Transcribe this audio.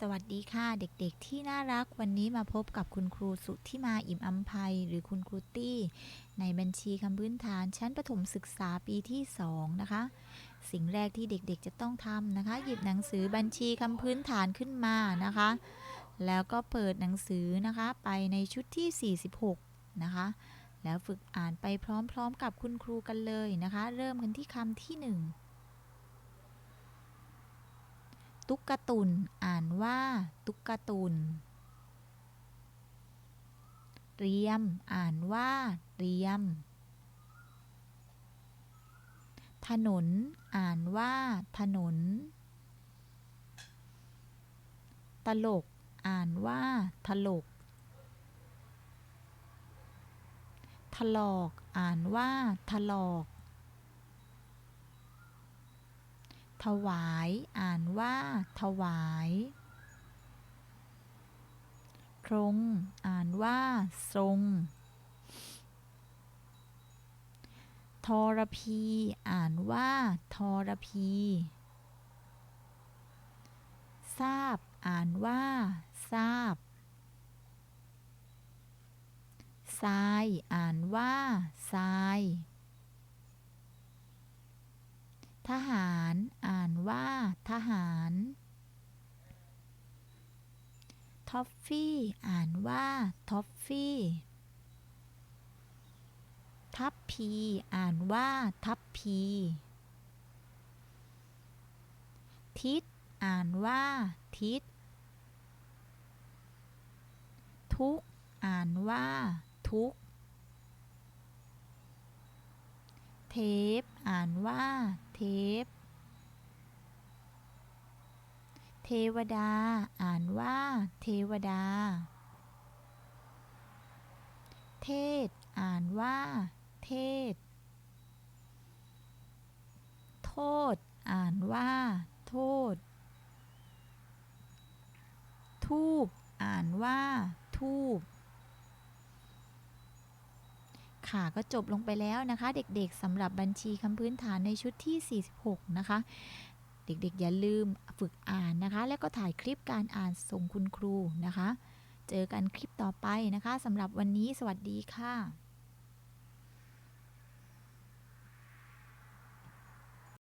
สวัสดีค่ะเด็กๆที่น่ารักวันนี้มาพบกับคุณครูสุที่มาอิ่มอัมภัยหรือคุณครูตี้ ในบัญชีคำพื้นฐานชั้นประถมศึกษาปีที่ 2 นะคะ สิ่งแรกที่เด็กๆจะต้องทำนะคะ หยิบหนังสือบัญชีคำพื้นฐานขึ้นมานะคะ แล้วก็เปิดหนังสือนะคะไปในชุดที่ 46 นะคะ แล้วฝึกอ่านไปพร้อมๆกับคุณครูกันเลยนะคะ เริ่มกันที่คำที่ 1 ตุ๊กตุนอ่านว่า ตุ๊กตุนเรียม อ่านว่า เรียม ถนน อ่านว่า ถนน ตลก อ่านว่า ถลก ถลอก อ่านว่า ถลอก ถวาย อ่านว่า ถวายตรงอ่านว่า ทรง ทรพี อ่านว่า ทรพี ทราบ อ่านว่า ทราบทราย อ่านว่าทราย ทหารอ่านว่าทหารท็อฟฟี่อ่านว่าท็อฟฟี่ทัพพีอ่านว่าทัพพีทิศอ่านว่าทิศทุกอ่านว่าทุกเทปอ่านว่า เทปเทวดา อ่านว่า เทวดา เทศ อ่านว่า เทศ โทษ อ่านว่า โทษ ทูบ อ่านว่า ทูบ ค่ะ ก็จบลงไปแล้วนะคะ เด็กๆสำหรับบัญชีคำพื้นฐานในชุดที่ 46 นะคะ เด็กๆอย่าลืมฝึกอ่านนะคะ แล้วก็ถ่ายคลิปการอ่านส่งคุณครูนะคะ เจอกันคลิปต่อไปนะคะสำหรับวันนี้สวัสดีค่ะ